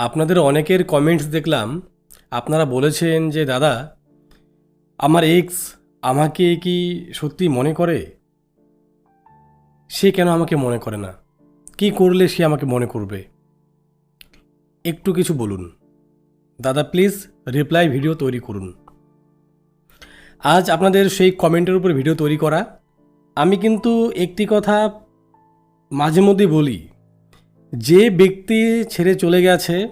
আপনাদের অনেকের কমেন্টস দেখলাম, আপনারা বলেছেন যে, দাদা, আমার এক্স আমাকে কি সত্যি মনে করে? সে কেন আমাকে মনে করে না? কি করলে সে আমাকে মনে করবে? একটু কিছু বলুন। দাদা প্লিজ রিপ্লাই ভিডিও তৈরি করুন। আজ আপনাদের সেই কমেন্টের উপর ভিডিও তৈরি করা। আমি কিন্তু একটি কথা মাঝে মধ্যে বলি। যে ব্যক্তি ছেড়ে চলে গেছে,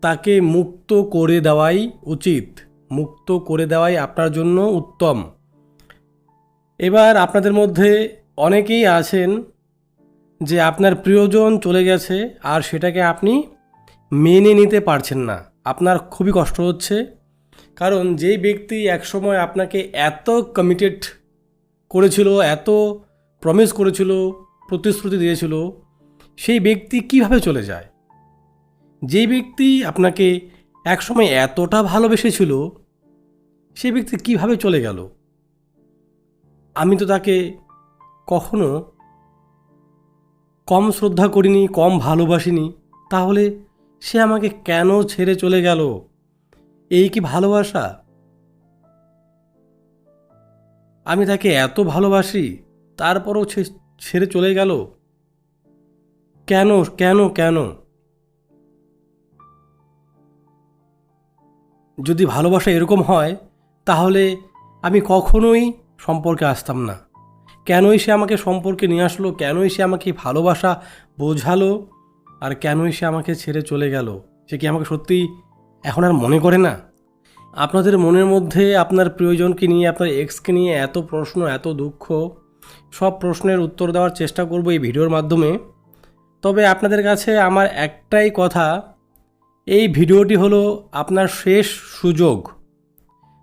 তাকে মুক্ত করে দেওয়াই উচিত। মুক্ত করে দেওয়াই আপনার জন্য উত্তম। এবার আপনাদের মধ্যে অনেকেই আছেন যে আপনার প্রিয়জন চলে গেছে আর সেটাকে আপনি মেনে নিতে পারছেন না। আপনার খুবই কষ্ট হচ্ছে। কারণ যেই ব্যক্তি একসময় আপনাকে এত কমিটেড করেছিল, এত প্রমিস করেছিল, প্রতিশ্রুতি দিয়েছিল সেই ব্যক্তি কীভাবে চলে যায়? যে ব্যক্তি আপনাকে একসময় এতটা ভালোবেসেছিল সেই ব্যক্তি কীভাবে চলে গেল? আমি তো তাকে কখনো কম শ্রদ্ধা করিনি, কম ভালোবাসিনি। তাহলে সে আমাকে কেন ছেড়ে চলে গেল? এই কি ভালোবাসা? আমি তাকে এত ভালোবাসি, তারপরও ছেড়ে চলে গেল? কেন কেন কেন? যদি ভালোবাসা এরকম হয়, তাহলে আমি কখনোই সম্পর্কে আসতাম না। কেনই সে আমাকে সম্পর্কে নিয়ে আসলো, কেনই সে আমাকে ভালোবাসা বোঝালো, আর কেনই সে আমাকে ছেড়ে চলে গেল? সে কি আমাকে সত্যি এখন আর মনে করে না? আপনাদের মনের মধ্যে আপনার প্রিয়জনকে নিয়ে, আপনার এক্সকে নিয়ে এত প্রশ্ন, এত দুঃখ, সব প্রশ্নের উত্তর দেওয়ার চেষ্টা করব এই ভিডিওর মাধ্যমে। তবে আপনাদের কাছে আমার একটাই কথা, এই ভিডিওটি হলো আপনার শেষ সুযোগ।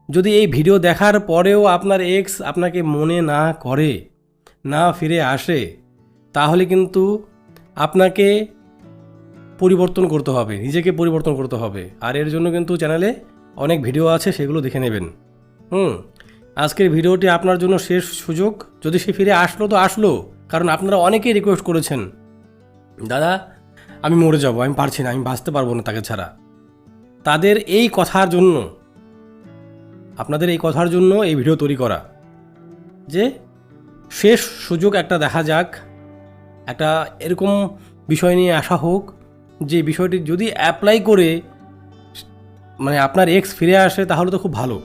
যদি এই ভিডিও দেখার পরেও আপনার এক্স আপনাকে মনে না করে, না ফিরে আসে, তাহলে কিন্তু আপনাকে পরিবর্তন করতে হবে, নিজেকে পরিবর্তন করতে হবে। আর এর জন্য কিন্তু চ্যানেলে অনেক ভিডিও আছে, সেগুলো দেখে নেবেন। হুম, আজকের ভিডিওটি আপনার জন্য শেষ সুযোগ। যদি সে ফিরে আসলো তো আসলো, কারণ আপনারা অনেকেই রিকোয়েস্ট করেছেন। দাদা, আমি মরে যাব, আমি পারছি না, আমি বাঁচতে পারব না তাকে ছাড়া। তাদের এই কথার জন্য, আপনাদের এই কথার জন্য এই ভিডিও তৈরি করা যে শেষ সুযোগ একটা দেখা যাক, একটা এরকম বিষয় নিয়ে আসা হোক, যে বিষয়টি যদি অ্যাপ্লাই করে মানে আপনার এক্স ফিরে আসে তাহলে তো খুব ভালো।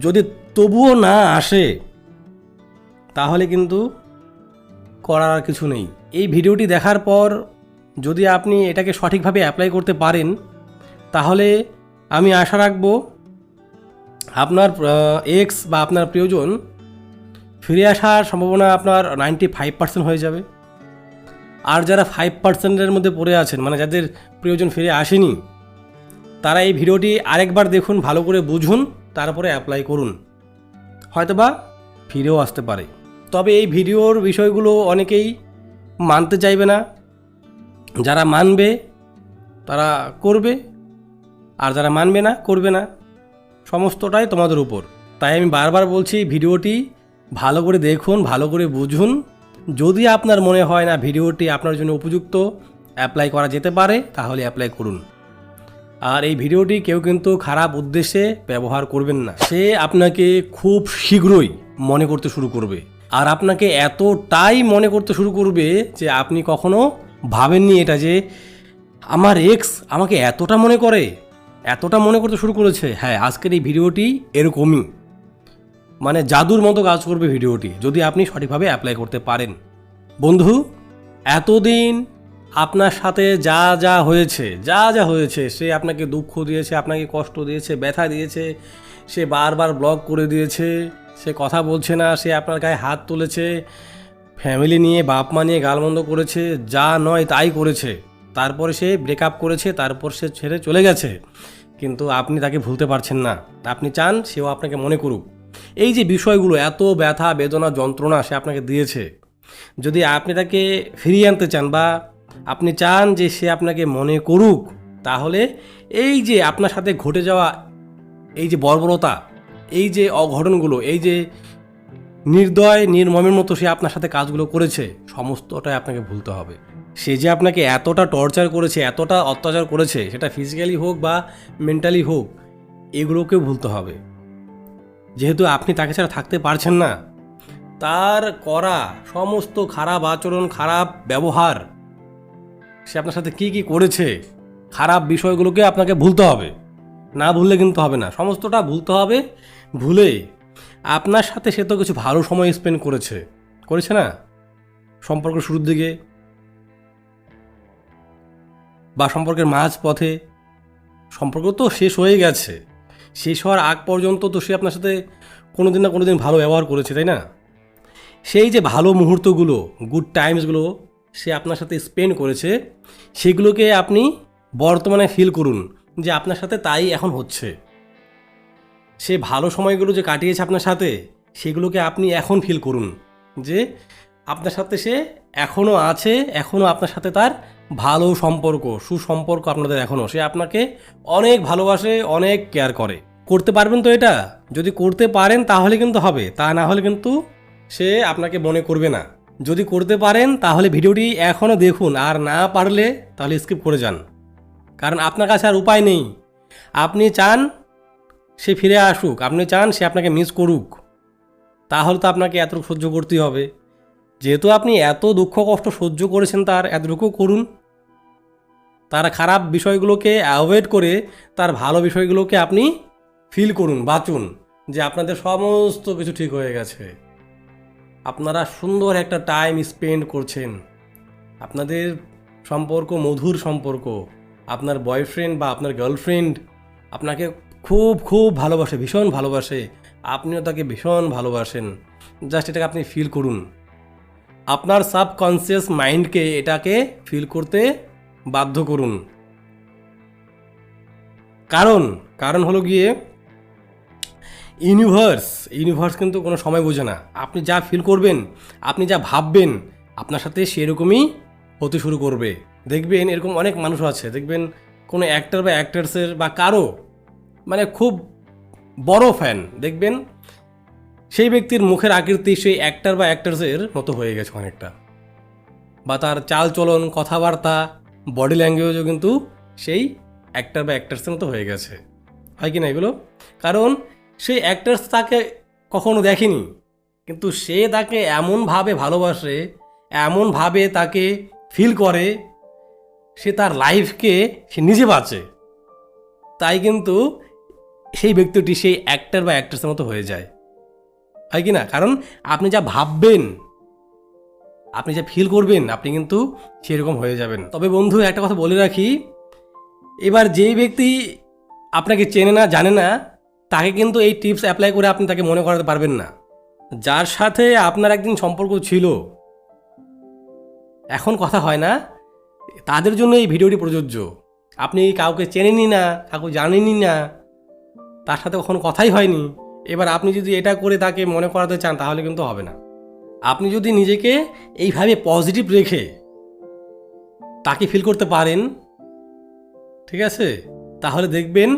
যদি তবুও না আসে, তাহলে কিন্তু করার আর কিছু নেই। এই ভিডিওটি দেখার পর যদি আপনি এটাকে সঠিকভাবে অ্যাপ্লাই করতে পারেন, তাহলে আমি আশা রাখব আপনার এক্স বা আপনার প্রিয়জন ফিরে আসার সম্ভাবনা আপনার নাইনটি ফাইভ পার্সেন্ট হয়ে যাবে। আর যারা ফাইভ পার্সেন্টের মধ্যে পড়ে আছেন মানে যাদের প্রিয়জন ফিরে আসেনি, তারা এই ভিডিওটি আরেকবার দেখুন, ভালো করে বুঝুন, তারপরে অ্যাপ্লাই করুন। হয়তোবা ফিরেও আসতে পারে। তবে এই ভিডিওর বিষয়গুলো অনেকেই মানতে চাইবে না। যারা মানবে, তারা করবে। আর যারা মানবে না, করবে না। সমস্তটাই তোমাদের উপর। তাই আমি বারবার বলছি, ভিডিওটি ভালো করে দেখুন, ভালো করে বুঝুন। যদি আপনার মনে হয় না ভিডিওটি আপনার জন্য উপযুক্ত অ্যাপ্লাই করা যেতে পারে, তাহলে অ্যাপ্লাই করুন। আর এই ভিডিওটি কেউ কিন্তু খারাপ উদ্দেশ্যে ব্যবহার করবেন না। সে আপনাকে খুব শীঘ্রই মনে করতে শুরু করবে। আর আপনাকে এতটাই মনে করতে শুরু করবে যে আপনি কখনো ভাবেননি এটা যে আমার এক্স আমাকে এতটা মনে করে, এতটা মনে করতে শুরু করেছে। হ্যাঁ আজকের এই ভিডিওটি এরকমই। মানে জাদুর মতো কাজ করবে ভিডিওটি, যদি আপনি সঠিকভাবে অ্যাপ্লাই করতে পারেন। বন্ধু, এতদিন আপনার সাথে যা যা হয়েছে, যা যা হয়েছে, সে আপনাকে দুঃখ দিয়েছে, আপনাকে কষ্ট দিয়েছে, ব্যথা দিয়েছে, সে বারবার ব্লক করে দিয়েছে। সে কথা বলছে না, সে আপনার গায়ে হাত তুলেছে ফ্যামিলি নিয়ে, বাপ মা নিয়ে গালমন্দ করেছে, যা নয় তাই করেছে। তারপরে সে ব্রেকআপ করেছে, তারপর সে ছেড়ে চলে গেছে। কিন্তু আপনি তাকে ভুলতে পারছেন না। আপনি চান, সেও আপনাকে মনে করুক। এই যে বিষয়গুলো, এত ব্যথা, বেদনা, যন্ত্রণা সে আপনাকে দিয়েছে। যদি আপনি তাকে ফিরিয়ে আনতে চান বা আপনি চান যে সে আপনাকে মনে করুক, তাহলে এই যে আপনার সাথে ঘটে যাওয়া এই যে বর্বরতা এই যে অঘটনগুলো, এই যে নির্দয়, নির্মমের মতো সে আপনার সাথে কাজগুলো করেছে, সমস্তটাই আপনাকে ভুলতে হবে। সে যে আপনাকে এতটা টর্চার করেছে, এতটা অত্যাচার করেছে, সেটা ফিজিক্যালি হোক বা মেন্টালি হোক, এগুলোকেও ভুলতে হবে। যেহেতু আপনি তাকে ছাড়া থাকতে পারছেন না, তার করা সমস্ত খারাপ আচরণ, খারাপ ব্যবহার, সে আপনার সাথে কি কি করেছে, খারাপ বিষয়গুলোকে আপনাকে ভুলতে হবে। না ভুললে কিন্তু হবে না। সমস্তটা ভুলতে হবে ভুলে, আপনার সাথে সে তো কিছু ভালো সময় স্পেন্ড করেছে। করেছে না? সম্পর্ক শুরুর দিকে বা সম্পর্কের মাঝ পথে সম্পর্ক তো শেষ হয়ে গেছে। শেষ হওয়ার আগ পর্যন্ত তো সে আপনার সাথে কোনো দিন না কোনো দিন ভালো ব্যবহার করেছে, তাই না? সেই যে ভালো মুহূর্তগুলো গুড টাইমসগুলো সে আপনার সাথে স্পেন্ড করেছে, সেগুলোকে আপনি বর্তমানে ফিল করুন যে আপনার সাথে তাই এখন হচ্ছে। সে ভালো সময়গুলো যে কাটিয়েছে আপনার সাথে, সেগুলোকে আপনি এখন ফিল করুন। যে আপনার সাথে সে এখনও আছে, এখনও আপনার সাথে তার ভালো সম্পর্ক, সুসম্পর্ক আপনাদের এখনও। সে আপনাকে অনেক ভালোবাসে, অনেক কেয়ার করে। করতে পারবেন তো এটা? যদি করতে পারেন তাহলে কিন্তু হবে, তা না হলে কিন্তু সে আপনাকে মনে করবে না। যদি করতে পারেন তাহলে ভিডিওটি এখনও দেখুন, আর না পারলে তাহলে স্কিপ করে যান। কারণ আপনার কাছে আর উপায় নেই। আপনি চান সে ফিরে আসুক, আপনি চান সে আপনাকে মিস করুক। তাহলে তো আপনাকে এতটুকু সহ্য করতেই হবে। যেহেতু আপনি এত দুঃখ কষ্ট সহ্য করেছেন তার এতটুকু করুন। তার খারাপ বিষয়গুলোকে অ্যাভয়েড করে তার ভালো বিষয়গুলোকে আপনি ফিল করুন, বাঁচুন, যে আপনাদের সমস্ত কিছু ঠিক হয়ে গেছে। আপনারা সুন্দর একটা টাইম স্পেন্ড করছেন। আপনাদের সম্পর্ক মধুর সম্পর্ক। আপনার বয়ফ্রেন্ড বা আপনার গার্লফ্রেন্ড আপনাকে খুব খুব ভালোবাসে, ভীষণ ভালোবাসে। আপনিও তাকে ভীষণ ভালোবাসেন। জাস্ট এটাকে আপনি ফিল করুন। আপনার সাবকনসিয়াস মাইন্ডকে এটাকে ফিল করতে বাধ্য করুন। কারণ কারণ হলো গিয়ে ইউনিভার্স ইউনিভার্স কিন্তু কোনো সময় বোঝে না। আপনি যা ফিল করবেন, আপনি যা ভাববেন, আপনার সাথে সেরকমই হতে শুরু করবে। দেখবেন এরকম অনেক মানুষ আছে। দেখবেন কোনো অ্যাক্টর বা অ্যাক্টার্সের বা কারও মানে খুব বড় ফ্যান দেখবেন? সেই ব্যক্তির মুখের আকৃতি সেই অ্যাক্টার বা অ্যাক্টার্সের মতো হয়ে গেছে অনেকটা। বা তার চাল চলন কথাবার্তা বডি ল্যাঙ্গুয়েজও কিন্তু সেই অ্যাক্টার বা অ্যাক্টার্সের মতো হয়ে গেছে। হয় কি না এগুলো? কারণ সেই অ্যাক্টার্স তাকে কখনো দেখেনি। কিন্তু সে তাকে এমনভাবে ভালোবাসে, এমনভাবে তাকে ফিল করে, সে তার লাইফকে সে নিজে বাঁচে। তাই কিন্তু সেই ব্যক্তিটি সেই অ্যাক্টর বা অ্যাক্ট্রেসের মতো হয়ে যায়। হয় কি না? কারণ আপনি যা ভাববেন, আপনি যা ফিল করবেন, আপনি কিন্তু সেরকম হয়ে যাবেন। তবে বন্ধু, একটা কথা বলে রাখি, এবার যেই ব্যক্তি আপনাকে চেনে না, জানে না, তাকে কিন্তু এই টিপস অ্যাপ্লাই করে আপনি তাকে মনে করাতে পারবেন না। যার সাথে আপনার একদিন সম্পর্ক ছিল, এখন কথা হয় না, তাদের জন্য এই ভিডিওটি প্রযোজ্য। আপনি কাউকে চেনেনই না, কাউকে জানেনই না তার সাথে কখনো কথাই হয়নি। এবার আপনি যদি এটা করে তাকে মনে করাতে চান, তাহলে কিন্তু হবে না। আপনি যদি নিজেকে এইভাবে পজিটিভ রেখে তাকে ফিল করতে পারেন, ঠিক আছে? তাহলে দেখবেন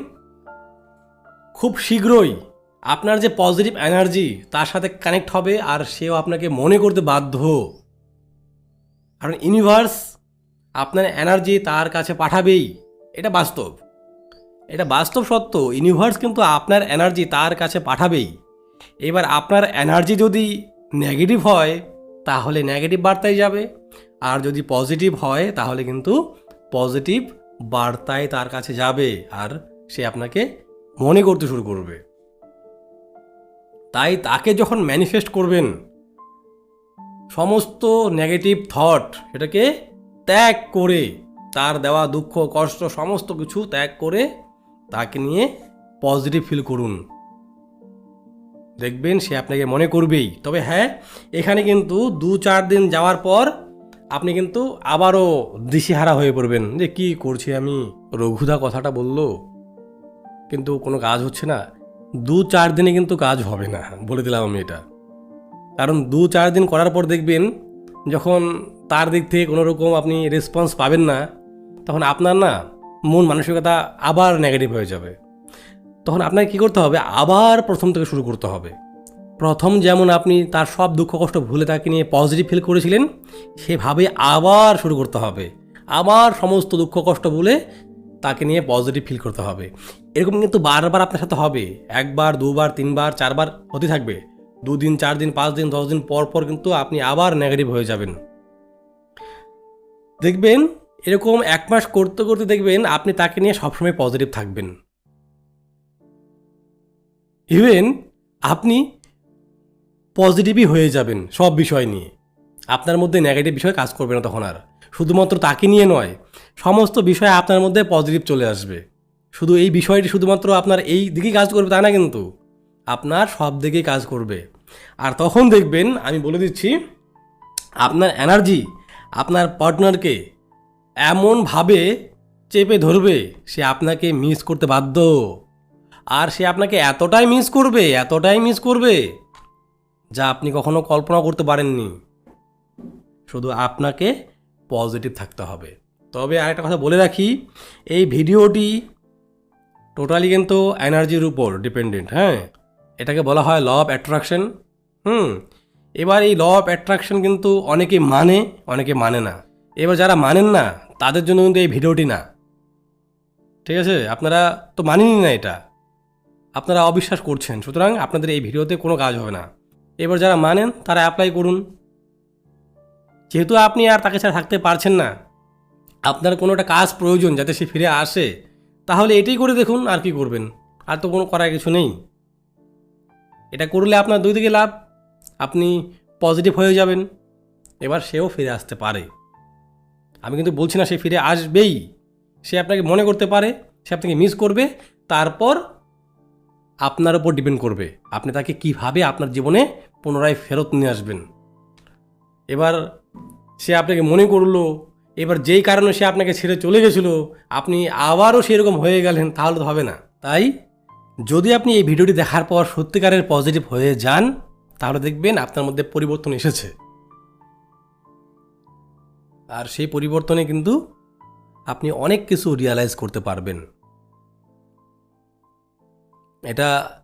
খুব শীঘ্রই আপনার যে পজিটিভ এনার্জি তার সাথে কানেক্ট হবে আর সেও আপনাকে মনে করতে বাধ্য। কারণ ইউনিভার্স আপনার এনার্জি তার কাছে পাঠাবেই। এটা বাস্তব। এটা বাস্তব সত্য ইউনিভার্স কিন্তু আপনার এনার্জি তার কাছে পাঠাবেই। এবার আপনার এনার্জি যদি নেগেটিভ হয়, তাহলে নেগেটিভ বার্তায় যাবে। আর যদি পজিটিভ হয়, তাহলে কিন্তু পজিটিভ বার্তায় তার কাছে যাবে, আর সে আপনাকে মনে করতে শুরু করবে। তাই তাকে যখন ম্যানিফেস্ট করবেন, সমস্ত নেগেটিভ থট সেটাকে ত্যাগ করে, তার দেওয়া দুঃখ, কষ্ট, সমস্ত কিছু ত্যাগ করে তাকে নিয়ে পজিটিভ ফিল করুন। দেখবেন সে আপনাকে মনে করবেই। তবে হ্যাঁ এখানে কিন্তু দু চার দিন যাওয়ার পর আপনি কিন্তু আবারও দিশেহারা হয়ে পড়বেন যে কি করছি আমি? রঘুদা কথাটা বলল। কিন্তু কোনো কাজ হচ্ছে না। দু চার দিনে কিন্তু কাজ হবে না, বলে দিলাম আমি এটা। কারণ দু চার দিন করার পর দেখবেন যখন তার দিক থেকে কোনো রকম আপনি রেসপন্স পাবেন না, তখন আপনার না মন মানসিকতা আবার নেগেটিভ হয়ে যাবে। তখন আপনাকে কী করতে হবে? আবার প্রথম থেকে শুরু করতে হবে। প্রথম যেমন আপনি তার সব দুঃখ কষ্ট ভুলে তাকে নিয়ে পজিটিভ ফিল করেছিলেন, সেভাবে আবার শুরু করতে হবে। আবার সমস্ত দুঃখ কষ্ট ভুলে তাকে নিয়ে পজিটিভ ফিল করতে হবে। এরকম কিন্তু বারবার আপনার সাথে হবে। একবার, দুবার, তিনবার, চারবার হতে থাকবে। দুদিন চার দিন পাঁচ দিন দশ দিন পর পর কিন্তু আপনি আবার নেগেটিভ হয়ে যাবেন। দেখবেন এরকম এক মাস করতে করতে দেখবেন আপনি তাকে নিয়ে সবসময় পজিটিভ থাকবেন। ইভেন আপনি পজিটিভই হয়ে যাবেন সব বিষয় নিয়ে। আপনার মধ্যে নেগেটিভ বিষয় কাজ করবে না তখন আর। শুধুমাত্র তাকে নিয়ে নয়, সমস্ত বিষয়ে আপনার মধ্যে পজিটিভ চলে আসবে। শুধু এই বিষয়টি শুধুমাত্র আপনার এই দিকেই কাজ করবে তা না কিন্তু, আপনার সব দিকেই কাজ করবে। আর তখন দেখবেন, আমি বলে দিচ্ছি, আপনার এনার্জি আপনার পার্টনারকে এমনভাবে চেপে ধরবে, সে আপনাকে মিস করতে বাধ্য। আর সে আপনাকে এতটাই মিস করবে, এতটাই মিস করবে, যা আপনি কখনো কল্পনা করতে পারেননি। শুধু আপনাকে পজিটিভ থাকতে হবে। তবে আরেকটা কথা বলে রাখি, এই ভিডিওটি টোটালি কিন্তু এনার্জির উপর ডিপেন্ডেন্ট হ্যাঁ? এটাকে বলা হয় ল অফ অ্যাট্রাকশন হুম? এবার এই ল অফ অ্যাট্রাকশন কিন্তু অনেকে মানে অনেকে মানে না। এবার যারা মানেন না, তাদের জন্য কিন্তু এই ভিডিওটি না। ঠিক আছে? আপনারা তো মানেনই না এটা। আপনারা অবিশ্বাস করছেন, সুতরাং আপনাদের এই ভিডিওতে কোনো কাজ হবে না। এবার যারা মানেন, তারা অ্যাপ্লাই করুন। যেহেতু আপনি আর তাকে ছাড়া থাকতে পারছেন না, আপনার কোনো একটা কাজ প্রয়োজন যাতে সে ফিরে আসে, তাহলে এটাই করে দেখুন আর কি করবেন। আর তো কোনো করার কিছু নেই। এটা করলে আপনার দুই দিকে লাভ। আপনি পজিটিভ হয়ে যাবেন। এবার সেও ফিরে আসতে পারে। আমি কিন্তু বলছি না সে ফিরে আসবেই। সে আপনাকে মনে করতে পারে, সে আপনাকে মিস করবে, তারপর আপনার উপর ডিপেন্ড করবে। আপনি তাকে কীভাবে আপনার জীবনে পুনরায় ফেরত নিয়ে আসবেন? এবার সে আপনাকে মনে করল, এবার যেই কারণে সে আপনাকে ছেড়ে চলে গেছিল, আপনি আবারও সেরকম হয়ে গেলেন, তাহলে তো হবে না। তাই যদি আপনি এই ভিডিওটি দেখার পর সত্যিকারের পজিটিভ হয়ে যান, তাহলে দেখবেন আপনার মধ্যে পরিবর্তন এসেছে। আর সেই পরিবর্তনে কিন্তু আপনি অনেক কিছু রিয়ালাইজ করতে পারবেন। এটা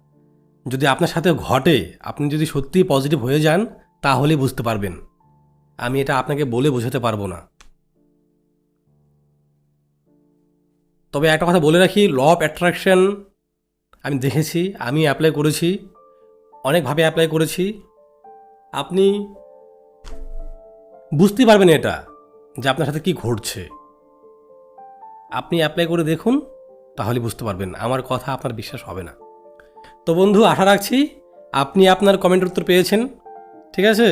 যদি আপনার সাথে ঘটে, আপনি যদি সত্যিই পজিটিভ হয়ে যান, তাহলেই বুঝতে পারবেন। আমি এটা আপনাকে বলে বোঝাতে পারব না। তবে একটা কথা বলে রাখি ল অফ অ্যাট্রাকশন আমি দেখেছি, আমি অ্যাপ্লাই করেছি অনেকভাবে অ্যাপ্লাই করেছি। আপনি বুঝতে পারবেন এটা। যে আপনার সাথে কি ঘটছে। আপনি অ্যাপ্লাই করে দেখুন তাহলে বুঝতে পারবেন, আমার কথা আপনার বিশ্বাস হবে না। তো বন্ধু, আশা রাখছি আপনি আপনার কমেন্ট উত্তর পেয়েছেন, ঠিক আছে?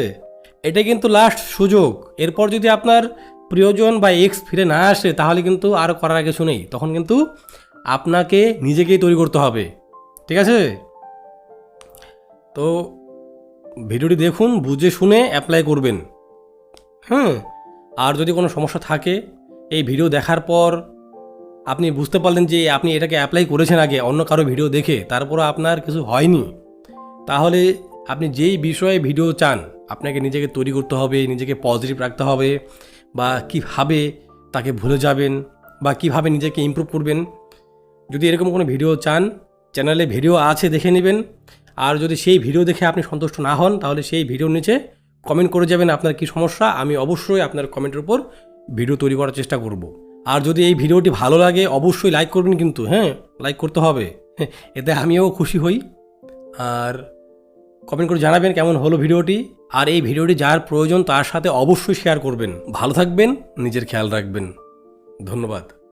এটা কিন্তু লাস্ট সুযোগ। এরপর যদি আপনার প্রিয়জন বা এক্স ফিরে না আসে, তাহলে কিন্তু আর করার কিছু নেই। তখন কিন্তু আপনাকে নিজেকেই তৈরি করতে হবে, ঠিক আছে? তো ভিডিওটি দেখুন, বুঝে শুনে অ্যাপ্লাই করবেন। হ্যাঁ আর যদি কোনো সমস্যা থাকে, এই ভিডিও দেখার পর আপনি বুঝতে পারলেন যে আপনি এটাকে অ্যাপ্লাই করেছেন আগে, অন্য কারও ভিডিও দেখে, তারপরও আপনার কিছু হয়নি। তাহলে আপনি যেই বিষয়ে ভিডিও চান, আপনাকে নিজেকে তৈরি করতে হবে, নিজেকে পজিটিভ রাখতে হবে, বা কীভাবে তাকে ভুলে যাবেন, বা কীভাবে নিজেকে ইমপ্রুভ করবেন। যদি এরকম কোনো ভিডিও চান চ্যানেলে ভিডিও আছে দেখে নেবেন। আর যদি সেই ভিডিও দেখে আপনি সন্তুষ্ট না হন, তাহলে সেই ভিডিওর নিচে কমেন্ট করে যাবেন আপনার কি সমস্যা আমি অবশ্যই আপনার কমেন্টের উপর ভিডিও তৈরি করার চেষ্টা করব। আর যদি এই ভিডিওটি ভালো লাগে অবশ্যই লাইক করবেন কিন্তু হ্যাঁ লাইক করতে হবে। হ্যাঁ, এতে আমিও খুশি হই। আর কমেন্ট করে জানাবেন কেমন হলো ভিডিওটি আর এই ভিডিওটি যার প্রয়োজন তার সাথে অবশ্যই শেয়ার করবেন। ভালো থাকবেন নিজের খেয়াল রাখবেন। ধন্যবাদ।